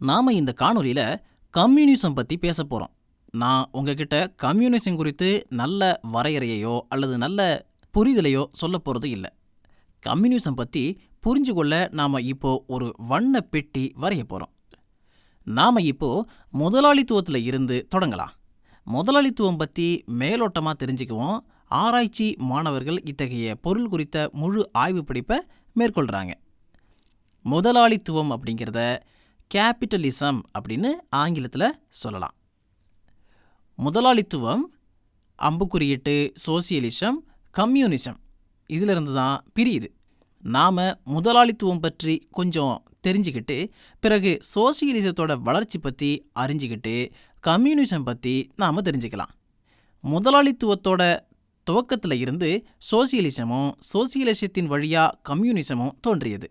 நாம இந்த காணொலியில கம்யூனிசம் பத்தி பேச போறோம். நான் உங்ககிட்ட கம்யூனிசம் குறித்து நல்ல வரையறையையோ அல்லது நல்ல புரிதலையோ சொல்ல போறது இல்ல. கம்யூனிசம் பத்தி புரிஞ்சு கொள்ள நாம இப்போ ஒரு வண்ண பெட்டி வரைய போறோம். நாம இப்போ முதலாளித்துவத்துல இருந்து தொடங்கலாம். முதலாளித்துவம் பத்தி மேலோட்டமா தெரிஞ்சுக்குவோம். ஆராய்ச்சி மாணவர்கள் இத்தகைய பொருள் குறித்த முழு ஆய்வு படிப்பை மேற்கொள்றாங்க. முதலாளித்துவம் அப்படிங்கிறத கேபிட்டலிசம் அப்படின்னு ஆங்கிலத்தில் சொல்லலாம். முதலாளித்துவம் அம்புக்குறியிட்டு சோசியலிசம் கம்யூனிசம். இதிலிருந்து தான் பிரியுது. நாம் முதலாளித்துவம் பற்றி கொஞ்சம் தெரிஞ்சுக்கிட்டு பிறகு சோசியலிசத்தோட வளர்ச்சி பற்றி அறிஞ்சிக்கிட்டு கம்யூனிசம் பற்றி நாம் தெரிஞ்சுக்கலாம். முதலாளித்துவத்தோட துவக்கத்தில் இருந்து சோசியலிசமும் சோசியலிசத்தின் வழியாக கம்யூனிசமும் தோன்றியது.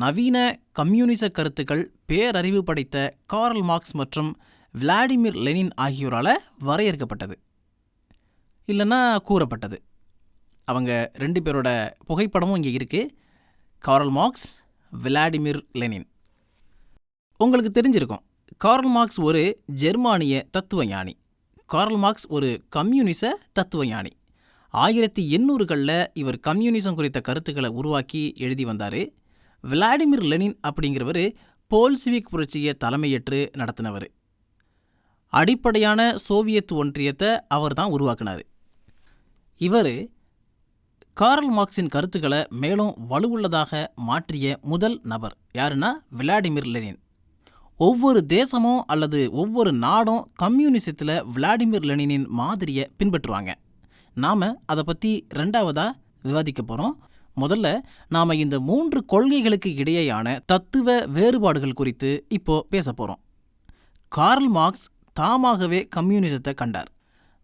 நவீன கம்யூனிச கருத்துக்கள் பேரறிவு படைத்த கார்ல் மார்க்ஸ் மற்றும் விளாடிமிர் லெனின் ஆகியோரால் வரையறுக்கப்பட்டது. இல்லைன்னா கூறப்பட்டது. அவங்க ரெண்டு பேரோட புகைப்படமும் இங்கே இருக்குது கார்ல் மார்க்ஸ் விளாடிமிர் லெனின். உங்களுக்கு தெரிஞ்சிருக்கும் கார்ல் மார்க்ஸ் ஒரு ஜெர்மானிய தத்துவ ஞானி கார்ல் மார்க்ஸ் ஒரு கம்யூனிச தத்துவ ஞானி ஆயிரத்தி எண்ணூறுகளில் இவர் கம்யூனிசம் குறித்த கருத்துக்களை உருவாக்கி எழுதி வந்தார். விளாடிமிர் லெனின் அப்படிங்கிறவர் போல்சிவிக் புரட்சியை தலைமையேற்று நடத்தினவர். அடிப்படையான சோவியத் ஒன்றியத்தை அவர் தான் உருவாக்கினார். இவர் கார்ல் மார்க்ஸின் கருத்துக்களை மேலும் வலுவுள்ளதாக மாற்றிய முதல் நபர் யாருன்னா விளாடிமிர் லெனின். ஒவ்வொரு தேசமும் அல்லது ஒவ்வொரு நாடும் கம்யூனிசத்தில் விளாடிமிர் லெனினின் மாதிரியை பின்பற்றுவாங்க. நாம் அதை பற்றி ரெண்டாவதாக விவாதிக்க போகிறோம் முதல்ல நாம் இந்த மூன்று கொள்கைகளுக்கு இடையேயான தத்துவ வேறுபாடுகள் குறித்து இப்போ பேச போகிறோம் கார்ல் மார்க்ஸ் தாமாகவே கம்யூனிசத்தை கண்டார்.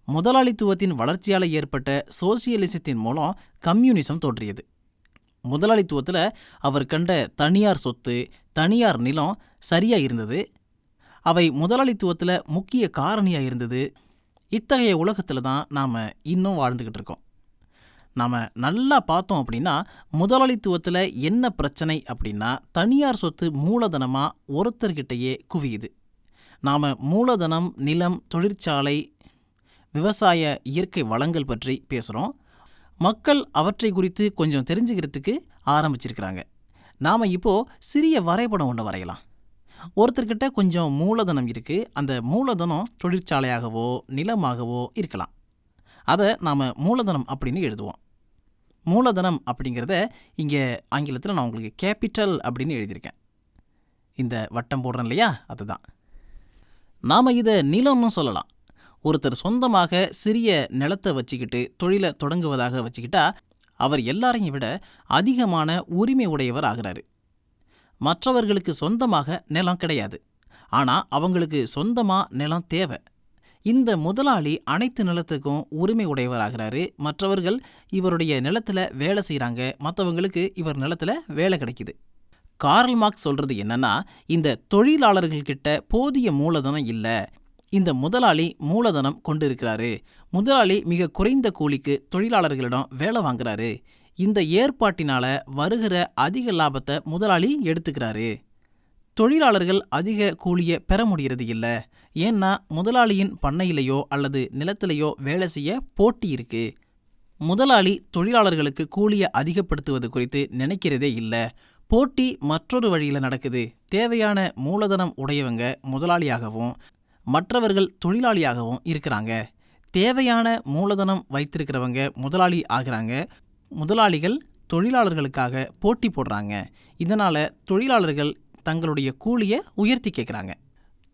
முதலாளித்துவத்தின் வளர்ச்சியால் ஏற்பட்ட சோசியலிசத்தின் மூலம் கம்யூனிசம் தோன்றியது. முதலாளித்துவத்தில் அவர் கண்ட தனியார் சொத்து தனியார் நிலம் சரியாக இருந்தது. அவை முதலாளித்துவத்தில் முக்கிய காரணியாக இருந்தது. இத்தகைய உலகத்தில் தான் நாம் இன்னும் வாழ்ந்துக்கிட்டு இருக்கோம். நாம் நல்லா பார்த்தோம் அப்படின்னா முதலாளித்துவத்தில் என்ன பிரச்சனை அப்படின்னா தனியார் சொத்து மூலதனமாக ஒருத்தர்கிட்டயே குவியுது. நாம் மூலதனம் நிலம் தொழிற்சாலை விவசாய இயற்கை வளங்கள் பற்றி பேசுகிறோம் மக்கள் அவற்றை குறித்து கொஞ்சம் தெரிஞ்சுக்கிறதுக்கு ஆரம்பிச்சிருக்கிறாங்க. நாம் இப்போது சிறிய வரைபடம் ஒன்று வரையலாம். ஒருத்தர்கிட்ட கொஞ்சம் மூலதனம் இருக்குது அந்த மூலதனம் தொழிற்சாலையாகவோ நிலமாகவோ இருக்கலாம். அதை நாம் மூலதனம் அப்படின்னு எழுதுவோம். மூலதனம் அப்படிங்கிறத இங்கே ஆங்கிலத்தில் நான் உங்களுக்கு கேபிட்டல் அப்படின்னு எழுதியிருக்கேன். இந்த வட்டம் போடுறேன் இல்லையா? அதுதான். நாம் இதை நிலம்னு சொல்லலாம். ஒருத்தர் சொந்தமாக சிறிய நிலத்தை வச்சுக்கிட்டு தொழிலை தொடங்குவதாக வச்சுக்கிட்டா அவர் எல்லாரையும் விட அதிகமான உரிமை உடையவர் ஆகிறாரு. மற்றவர்களுக்கு சொந்தமாக நிலம் கிடையாது. ஆனால் அவங்களுக்கு சொந்தமாக நிலம் தேவை. இந்த முதலாளி அனைத்து நிலத்துக்கும் உரிமை உடையவராகிறாரு. மற்றவர்கள் இவருடைய நிலத்தில் வேலை செய்கிறாங்க மற்றவங்களுக்கு இவர் நிலத்தில் வேலை கிடைக்குது. கார்ல் மார்க்ஸ் சொல்கிறது என்னன்னா இந்த தொழிலாளர்கள்கிட்ட போதிய மூலதனம் இல்லை. இந்த முதலாளி மூலதனம் கொண்டு இருக்கிறாரு முதலாளி மிக குறைந்த கூலிக்கு தொழிலாளர்களிடம் வேலை வாங்குறாரு. இந்த ஏற்பாட்டினால வருகிற அதிக லாபத்தை முதலாளி எடுத்துக்கிறாரு. தொழிலாளர்கள் அதிக கூலியை பெற முடியறது இல்லை. ஏன்னா முதலாளியின் பண்ணையிலையோ அல்லது நிலத்திலேயோ வேலை செய்ய போட்டி இருக்கு. முதலாளி தொழிலாளர்களுக்கு கூலியை அதிகப்படுத்துவது குறித்து நினைக்கிறதே இல்லை. போட்டி மற்றொரு வழியில் நடக்குது. தேவையான மூலதனம் உடையவங்க முதலாளியாகவும் மற்றவர்கள் தொழிலாளியாகவும் இருக்கிறாங்க. தேவையான மூலதனம் வைத்திருக்கிறவங்க முதலாளி ஆகிறாங்க. முதலாளிகள் தொழிலாளர்களுக்காக போட்டி போடுறாங்க. இதனால் தொழிலாளர்கள் தங்களுடைய கூலியை உயர்த்தி கேட்குறாங்க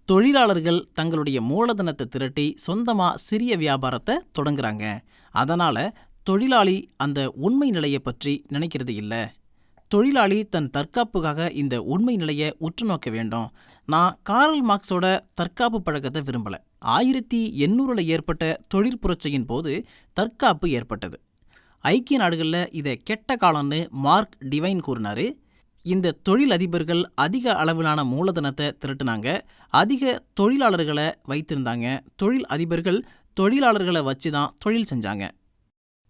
தொழிலாளர்கள் தங்களுடைய மூலதனத்தை திரட்டி சொந்தமாக சிறிய வியாபாரத்தை தொடங்குறாங்க. அதனால் தொழிலாளி அந்த உண்மை நிலையை பற்றி நினைக்கிறது இல்லை. தொழிலாளி தன் தற்காப்புக்காக இந்த உண்மை நிலையை உற்று நோக்க வேண்டும். நான் கார்ல் மார்க்ஸோட தற்காப்பு பழக்கத்தை விரும்பலை. ஆயிரத்தி எண்ணூறில் ஏற்பட்ட தொழிற்புரட்சியின் போது தற்காப்பு ஏற்பட்டது. ஐக்கிய நாடுகளில் இதை கெட்ட காலம்னு மார்க் டிவைன் கூறினார். இந்த தொழில் அதிபர்கள் அதிக அளவிலான மூலதனத்தை திரட்டுனாங்க. அதிக தொழிலாளர்களை வைத்திருந்தாங்க. தொழில் அதிபர்கள் தொழிலாளர்களை வச்சு தான் தொழில் செஞ்சாங்க.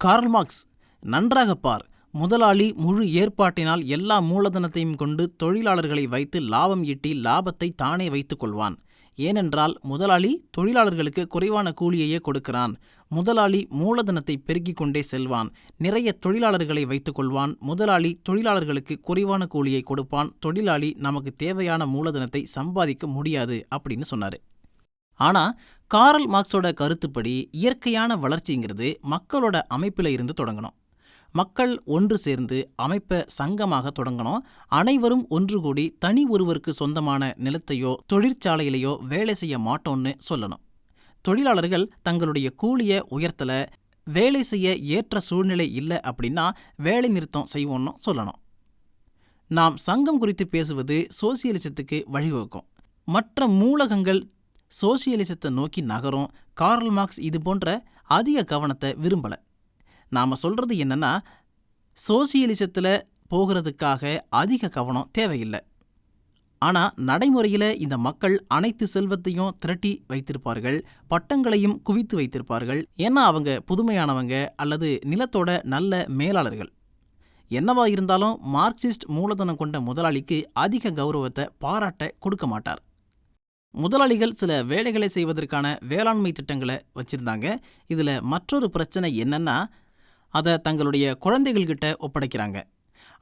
கார்ல் மார்க்ஸ் நன்றாக பார். முதலாளி முழு ஏற்பாட்டினால் எல்லா மூலதனத்தையும் கொண்டு தொழிலாளர்களை வைத்து லாபம் ஈட்டி லாபத்தை தானே வைத்து கொள்வான். ஏனென்றால் முதலாளி தொழிலாளர்களுக்கு குறைவான கூலியையே கொடுக்கிறான். முதலாளி மூலதனத்தை பெருக்கிக் கொண்டே செல்வான். நிறைய தொழிலாளர்களை வைத்துக் கொள்வான். முதலாளி தொழிலாளர்களுக்கு குறைவான கூலியை கொடுப்பான். தொழிலாளி நமக்கு தேவையான மூலதனத்தை சம்பாதிக்க முடியாது அப்படின்னு சொன்னாரு. ஆனா காரல் மார்க்ஸோட கருத்துப்படி இயற்கையான வளர்ச்சிங்கிறது மக்களோட அமைப்பில் இருந்து தொடங்கணும். மக்கள் ஒன்று சேர்ந்து அமைப்பை சங்கமாக தொடங்கணும். அனைவரும் ஒன்று கூடி தனி ஒருவருக்கு சொந்தமான நிலத்தையோ தொழிற்சாலையிலையோ வேலை செய்ய மாட்டோம்னு சொல்லணும். தொழிலாளர்கள் தங்களுடைய கூலியை உயர்த்தல வேலை செய்ய ஏற்ற சூழ்நிலை இல்லை அப்படின்னா வேலை நிறுத்தம் செய்வோம்னு சொல்லணும். நாம் சங்கம் குறித்து பேசுவது சோசியலிசத்துக்கு வழிவகுக்கும். மற்ற மூலகங்கள் சோசியலிசத்தை நோக்கி நகரும் கார்ல் மார்க்ஸ் இது போன்ற அதிக கவனத்தை விரும்பலை. நாம் சொல்கிறது என்னன்னா சோசியலிசத்தில் போகிறதுக்காக அதிக கவனம் தேவையில்லை. ஆனால் நடைமுறையில் இந்த மக்கள் அனைத்து செல்வத்தையும் திரட்டி வைத்திருப்பார்கள் பட்டங்களையும் குவித்து வைத்திருப்பார்கள். ஏன்னா அவங்க புதுமையானவங்க அல்லது நிலத்தோட நல்ல மேலாளர்கள். என்னவா இருந்தாலும் மார்க்சிஸ்ட் மூலதனம் கொண்ட முதலாளிக்கு அதிக கௌரவத்தை பாராட்ட கொடுக்க மாட்டார். முதலாளிகள் சில வேலைகளை செய்வதற்கான வேளாண்மை திட்டங்களை வச்சிருந்தாங்க. இதில் மற்றொரு பிரச்சனை என்னன்னா அதை தங்களுடைய குழந்தைகள்கிட்ட ஒப்படைக்கிறாங்க.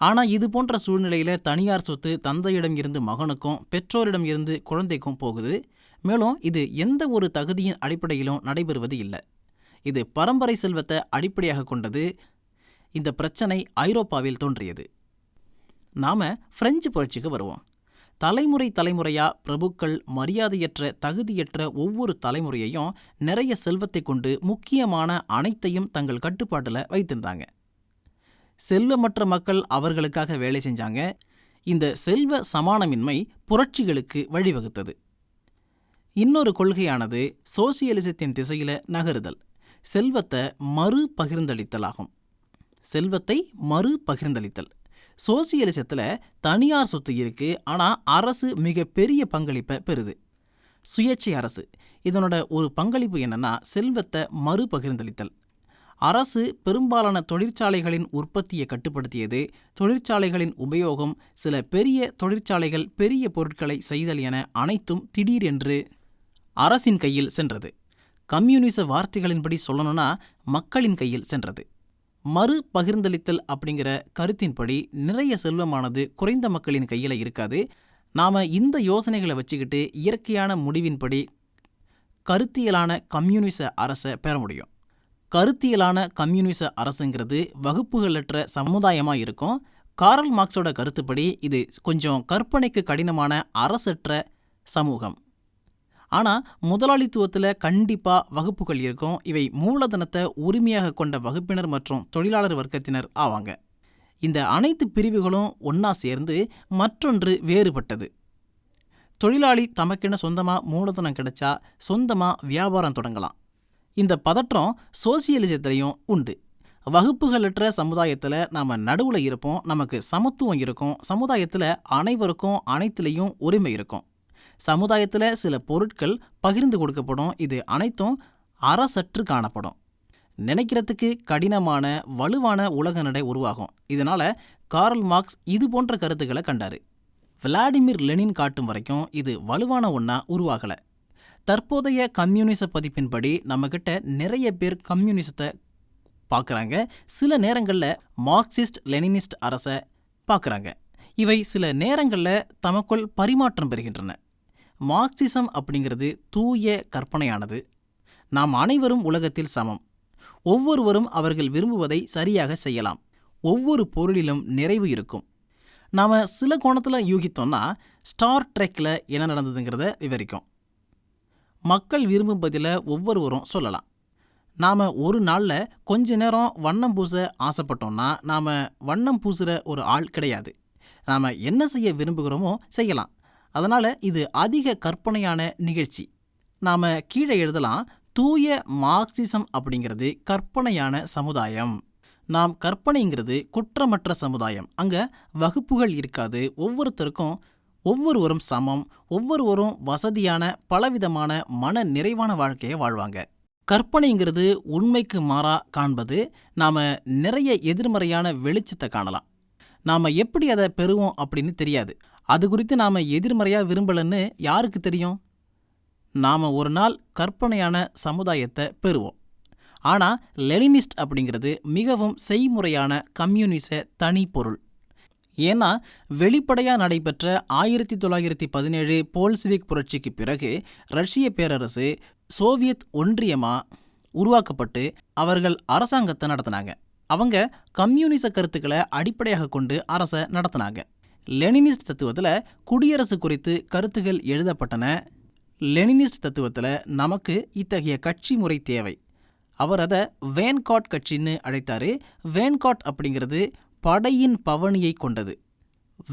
ஆனால் இது போன்ற சூழ்நிலையில் தனியார் சொத்து தந்தையிடம் இருந்து மகனுக்கும் பெற்றோரிடம் இருந்து குழந்தைக்கும் போகுது. மேலும் இது எந்த ஒரு தகுதியின் அடிப்படையிலும் நடைபெறுவது இல்லை. இது பரம்பரை செல்வத்தை அடிப்படையாக கொண்டது. இந்த பிரச்சனை ஐரோப்பாவில் தோன்றியது. நாம பிரெஞ்சு புரட்சிக்கு வருவோம். தலைமுறை தலைமுறையா பிரபுக்கள் மரியாதையற்ற தகுதியற்ற ஒவ்வொரு தலைமுறையையும் நிறைய செல்வத்தை கொண்டு முக்கியமான அனைத்தையும் தங்கள் கட்டுப்பாட்டில் வைத்திருந்தாங்க. செல்வமற்ற மக்கள் அவர்களுக்காக வேலை செஞ்சாங்க. இந்த செல்வ சமானமின்மை புரட்சிகளுக்கு வழிவகுத்தது. இன்னொரு கொள்கையானது சோசியலிசத்தின் திசையில நகருதல். செல்வத்தை மறு பகிர்ந்தளித்தலாகும். செல்வத்தை மறு பகிர்ந்தளித்தல். சோசியலிசத்தில் தனியார் சொத்து இருக்கு ஆனால் அரசு மிக பெரிய பங்களிப்பை பெறுது. சுயேட்சை அரசு. இதனோட ஒரு பங்களிப்பு என்னன்னா செல்வத்தை மறு பகிர்ந்தளித்தல். அரசு பெரும்பாலான தொழிற்சாலைகளின் உற்பத்தியை கட்டுப்படுத்தியது. தொழிற்சாலைகளின் உபயோகம் சில பெரிய தொழிற்சாலைகள் பெரிய பொருட்களை செய்தல் என அனைத்தும் திடீரென்று அரசின் கையில் சென்றது. கம்யூனிச வார்த்தைகளின்படி சொல்லணும்னா மக்களின் கையில் சென்றது. மறு பகிர்ந்தளித்தல் அப்படிங்கிற கருத்தின்படி நிறைய செல்வமானது குறைந்த மக்களின் கையில் இருக்காது. நாம் இந்த யோசனைகளை வச்சுக்கிட்டு இயற்கையான முடிவின்படி கருத்தியலான கம்யூனிச அரசை பெற முடியும். கருத்தியலான கம்யூனிச அரசுங்கிறது வகுப்புகளற்ற சமுதாயமாக இருக்கும் காரல் மார்க்ஸோட கருத்துப்படி இது கொஞ்சம் கற்பனைக்கு கடினமான அரசற்ற சமூகம். ஆனால் முதலாளித்துவத்தில் கண்டிப்பாக வகுப்புகள் இருக்கும். இவை மூலதனத்தை உரிமையாக கொண்ட வகுப்பினர் மற்றும் தொழிலாளர் வர்க்கத்தினர் ஆவாங்க. இந்த அனைத்து பிரிவுகளும் ஒன்றா சேர்ந்து மற்றொன்று வேறுபட்டது. தொழிலாளி தமக்கென சொந்தமாக மூலதனம் கிடைச்சா சொந்தமாக வியாபாரம் தொடங்கலாம். இந்த பதற்றம் சோசியலிசத்திலையும் உண்டு. வகுப்புகளற்ற சமுதாயத்தில் நாம் நடுவில் இருப்போம் நமக்கு சமத்துவம் இருக்கும் சமுதாயத்தில் அனைவருக்கும் அனைத்துலேயும் உரிமை இருக்கும். சமுதாயத்தில் சில பொருட்கள் பகிர்ந்து கொடுக்கப்படும் இது அனைத்தும் அறசற்று காணப்படும். நினைக்கிறதுக்கு கடினமான வலுவான உலக நடை உருவாகும். இதனால கார்ல் மார்க்ஸ் இது போன்ற கருத்துக்களை கண்டாரு. விளாடிமிர் லெனின் காட்டும் வரைக்கும் இது வலுவான ஒன்றா உருவாகலை. தற்போதைய கம்யூனிச பதிப்பின்படி நம்மக்கிட்ட நிறைய பேர் கம்யூனிசத்தை பார்க்குறாங்க. சில நேரங்களில் மார்க்சிஸ்ட் லெனினிஸ்ட் அரசை பார்க்குறாங்க. இவை சில நேரங்களில் தமக்குள் பரிமாற்றம் பெறுகின்றன. மார்க்சிசம் அப்படிங்கிறது தூய கற்பனையானது. நாம் அனைவரும் உலகத்தில் சமம். ஒவ்வொருவரும் அவர்கள் விரும்புவதை சரியாக செய்யலாம். ஒவ்வொரு பொருளிலும் நிறைவு இருக்கும். நாம் சில கோணத்தில் யூகித்தோம்னா ஸ்டார் ட்ரெக்கில் என்ன நடந்ததுங்கிறத விவரிக்கும். மக்கள் விரும்பும் பதில ஒவ்வொருவரும் சொல்லலாம். நாம் ஒரு நாளில் கொஞ்ச நேரம் வண்ணம் பூச ஆசைப்பட்டோம்னா நாம் வண்ணம் பூசுகிற ஒரு ஆள் கிடையாது. நாம் என்ன செய்ய விரும்புகிறோமோ செய்யலாம். அதனால் இது அதிக கற்பனையான நிகழ்ச்சி. நாம் கீழே எழுதலாம் தூய மார்க்சிசம் அப்படிங்கிறது கற்பனையான சமுதாயம். நாம் கற்பனைங்கிறது குற்றமற்ற சமுதாயம். அங்கே வகுப்புகள் இருக்காது. ஒவ்வொருத்தருக்கும் ஒவ்வொருவரும் சமம் ஒவ்வொருவரும் வசதியான பலவிதமான மன நிறைவான வாழ்க்கையை வாழ்வாங்க. கற்பனைங்கிறது உண்மைக்கு மாறா காண்பது நாம் நிறைய எதிர்மறையான வெளிச்சத்தை காணலாம். நாம் எப்படி அதை பெறுவோம் அப்படின்னு தெரியாது. அது குறித்து நாம் எதிர்மறையாக விரும்பலன்னு யாருக்கு தெரியும்? நாம் ஒரு நாள் கற்பனையான சமுதாயத்தை பெறுவோம். ஆனால் லெனினிஸ்ட் அப்படிங்கிறது மிகவும் செய்முறையான கம்யூனிச தனி பொருள் ஏன்னா வெளிப்படையாக நடைபெற்ற ஆயிரத்தி தொள்ளாயிரத்தி பதினேழு போல்சிவிக் புரட்சிக்கு பிறகு ரஷ்ய பேரரசு சோவியத் ஒன்றியமாக உருவாக்கப்பட்டு அவர்கள் அரசாங்கத்தை நடத்தினாங்க. அவங்க கம்யூனிச கருத்துக்களை அடிப்படையாக கொண்டு அரசை நடத்தினாங்க. லெனினிஸ்ட் தத்துவத்தில் குடியரசு குறித்து கருத்துகள் எழுதப்பட்டன. லெனினிஸ்ட் தத்துவத்தில் நமக்கு இத்தகைய கட்சி முறை தேவை. அவர் அதை வேன்காட் கட்சின்னு அழைத்தாரு. வேன்காட் அப்படிங்கிறது படையின் பவனியை கொண்டது.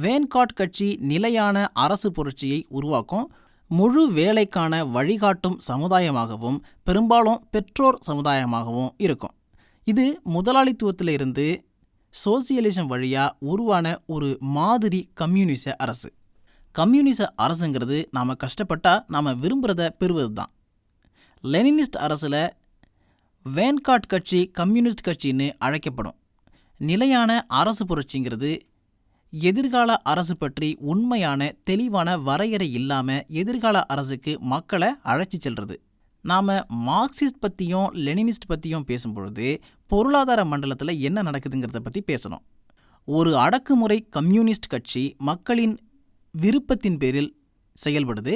வேன்காட் கட்சி நிலையான அரசு புரட்சியை உருவாக்கும் முழு வேலைக்கான வழிகாட்டும் சமுதாயமாகவும் பெரும்பாலும் பெற்றோர் சமுதாயமாகவும் இருக்கும். இது முதலாளித்துவத்திலிருந்து சோசியலிசம் வழியாக உருவான ஒரு மாதிரி கம்யூனிச அரசு. கம்யூனிச அரசுங்கிறது நாம் கஷ்டப்பட்டா நாம் விரும்புகிறத பெறுவது தான் லெனினிஸ்ட் அரசில் வேன்காட் கட்சி கம்யூனிஸ்ட் கட்சின்னு அழைக்கப்படும். நிலையான அரசு புரட்சிங்கிறது எதிர்கால அரசு பற்றி உண்மையான தெளிவான வரையறை இல்லாமல் எதிர்கால அரசுக்கு மக்களை அழைச்சி செல்றது. நாம் மார்க்சிஸ்ட் பற்றியும் லெனினிஸ்ட் பற்றியும் பேசும்பொழுது பொருளாதார மண்டலத்தில் என்ன நடக்குதுங்கிறத பற்றி பேசணும். ஒரு அடக்குமுறை கம்யூனிஸ்ட் கட்சி மக்களின் விருப்பத்தின் பேரில் செயல்படுது.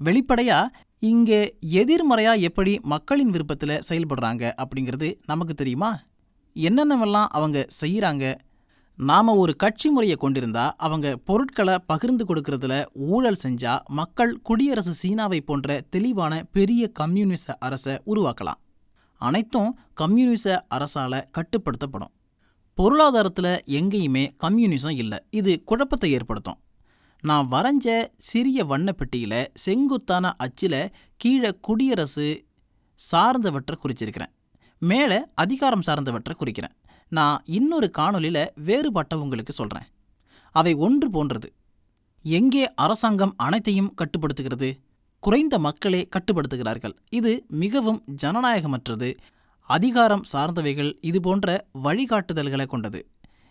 வெளிப்படையாக இங்கே எதிர்மறையாக எப்படி மக்களின் விருப்பத்தில் செயல்படுறாங்க அப்படிங்கிறது நமக்கு தெரியுமா? என்னென்னவெல்லாம் அவங்க செய்கிறாங்க நாம் ஒரு கட்சி முறையை கொண்டிருந்தா அவங்க பொருட்களை பகிர்ந்து கொடுக்கறதுல ஊழல் செஞ்சா மக்கள் குடியரசு சீனாவை போன்ற தெளிவான பெரிய கம்யூனிச அரசை உருவாக்கலாம். அனைத்தும் கம்யூனிச அரசால் கட்டுப்படுத்தப்படும். பொருளாதாரத்தில் எங்கேயுமே கம்யூனிசம் இல்லை. இது குழப்பத்தை ஏற்படுத்தும். நான் வரைஞ்ச சிறிய வண்ணப்பெட்டியில் செங்குத்தான அச்சில் கீழே குடியரசு சார்ந்தவற்றை குறிச்சிருக்கிறேன். மேலே அதிகாரம் சார்ந்தவற்றை குறிக்கிறேன். நான் இன்னொரு காணொலியில் வேறுபட்ட உங்களுக்கு சொல்கிறேன் அவை ஒன்று போன்றது. எங்கே அரசாங்கம் அனைத்தையும் கட்டுப்படுத்துகிறது? குறைந்த மக்களே கட்டுப்படுத்துகிறார்கள். இது மிகவும் ஜனநாயகமற்றது. அதிகாரம் சார்ந்தவைகள் இது போன்ற வழிகாட்டுதல்களை கொண்டது.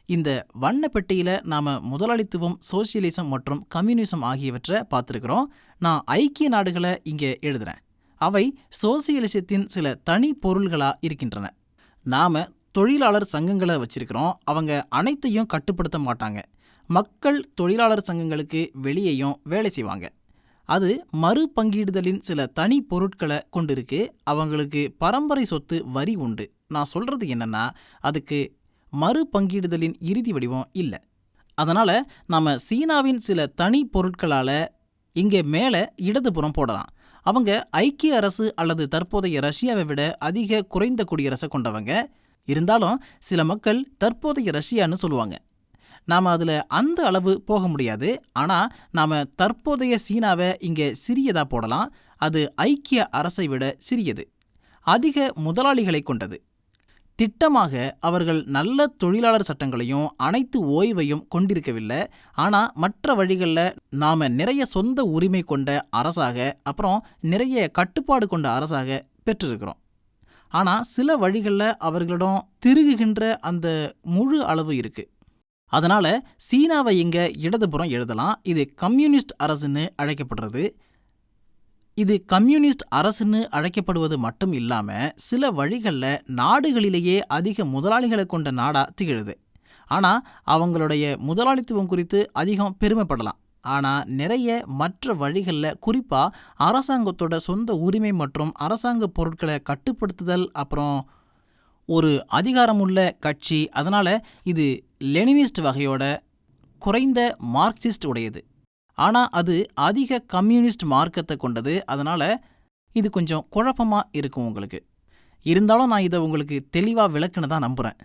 இந்த வண்ணப்பெட்டியில் நாம் முதலாளித்துவம் சோசியலிசம் மற்றும் கம்யூனிசம் ஆகியவற்றை பார்த்துருக்குறோம். நான் ஐக்கிய நாடுகளை இங்கே எழுதுகிறேன் அவை சோசியலிசத்தின் சில தனி பொருள்களாக இருக்கின்றன. நாம் தொழிலாளர் சங்கங்களை வச்சிருக்கிறோம். அவங்க அனைத்தையும் கட்டுப்படுத்த மாட்டாங்க. மக்கள் தொழிலாளர் சங்கங்களுக்கு வெளியேயும் வேலை செய்வாங்க. அது மறு பங்கீடுதலின் சில தனி பொருட்களை கொண்டிருக்கு. அவங்களுக்கு பரம்பரை சொத்து வரி உண்டு. நான் சொல்கிறது என்னென்னா அதுக்கு மறு பங்கீடுதலின் இறுதி வடிவம் இல்லை. அதனால் நாம் சீனாவின் சில தனி பொருட்களால் இங்கே மேலே இடதுபுறம் போடலாம். அவங்க ஐக்கிய அரசு அல்லது தற்போதைய ரஷ்யாவை விட அதிக குறைந்த குடியரசை கொண்டவங்க. இருந்தாலும் சில மக்கள் தற்போதைய ரஷ்யான்னு சொல்லுவாங்க. நாம் அதில் அந்த அளவு போக முடியாது. ஆனால் நாம் தற்போதைய சீனாவை இங்கே சிறியதாக போடலாம். அது ஐக்கிய அரசை விட சிறியது. அதிக முதலாளிகளை கொண்டது. திட்டமாக அவர்கள் நல்ல தொழிலாளர் சட்டங்களையும் அனைத்து ஓய்வையும் கொண்டிருக்கவில்லை. ஆனால் மற்ற வழிகளில் நாம் நிறைய சொந்த உரிமை கொண்ட அரசாக அப்புறம் நிறைய கட்டுப்பாடு கொண்ட அரசாக பெற்றிருக்கிறோம். ஆனால் சில வழிகளில் அவர்களிடம் திருகுகின்ற அந்த முழு அளவு இருக்குது அதனால் சீனாவை இங்கே இடதுபுறம் எழுதலாம். இது கம்யூனிஸ்ட் அரசுன்னு அழைக்கப்படுறது. இது கம்யூனிஸ்ட் அரசுன்னு அழைக்கப்படுவது மட்டும் இல்லாமல் சில வழிகளில் நாடுகளிலேயே அதிக முதலாளிகளை கொண்ட நாடாக திகழுது. ஆனால் அவங்களுடைய முதலாளித்துவம் குறித்து அதிகம் பெருமைப்படலாம். ஆனால் நிறைய மற்ற வழிகளில் குறிப்பாக அரசாங்கத்தோட சொந்த உரிமை மற்றும் அரசாங்க பொருட்களை கட்டுப்படுத்துதல் அப்புறம் ஒரு அதிகாரமுள்ள கட்சி அதனால் இது லெனினிஸ்ட் வகையோட குறைந்த மார்க்சிஸ்ட் உடையது. ஆனால் அது அதிக கம்யூனிஸ்ட் மார்க்கத்தை கொண்டது. அதனால் இது கொஞ்சம் குழப்பமாக இருக்கும் உங்களுக்கு. இருந்தாலும் நான் இதை உங்களுக்கு தெளிவாக விளக்குன்னு தான் நம்புகிறேன்